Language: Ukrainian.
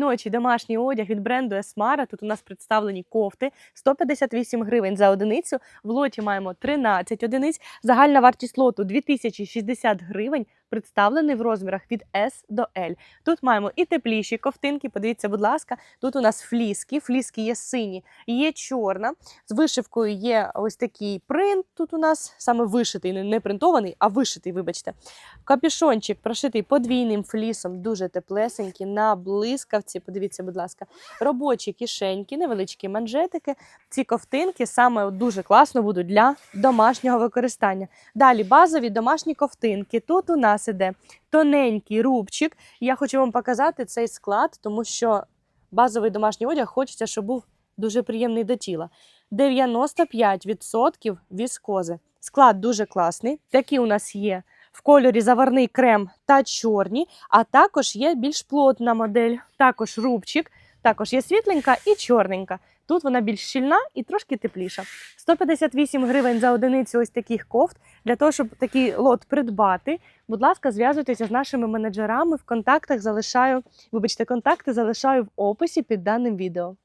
Ночі домашній одяг від бренду Есмара. Тут у нас представлені кофти 158 гривень за одиницю. В лоті маємо 13 одиниць. Загальна вартість лоту 2060 гривень. Представлений в розмірах від S до L. Тут маємо і тепліші ковтинки. Подивіться, будь ласка, тут у нас фліски. Фліски є сині, є чорна. З вишивкою є ось такий принт. Тут у нас саме вишитий, не- принтований, а вишитий, вибачте. Капюшончик прошитий подвійним флісом, дуже теплесенький, на блискавці. Подивіться, будь ласка, робочі кишеньки, невеличкі манжетики. Ці ковтинки саме дуже класно будуть для домашнього використання. Далі базові домашні ковтинки. Тут у нас іде тоненький рубчик. Я хочу вам показати цей склад, тому що базовий домашній одяг хочеться, щоб був дуже приємний до тіла. 95% віскози. Склад дуже класний. Такі у нас є в кольорі заварний крем та чорні, а також є більш плотна модель, також рубчик, також є світленька і чорненька. Тут вона більш щільна і трошки тепліша. 158 гривень за одиницю ось таких кофт. Для того, щоб такий лот придбати, будь ласка, зв'язуйтеся з нашими менеджерами. В контактах залишаю, вибачте, контакти залишаю в описі під даним відео.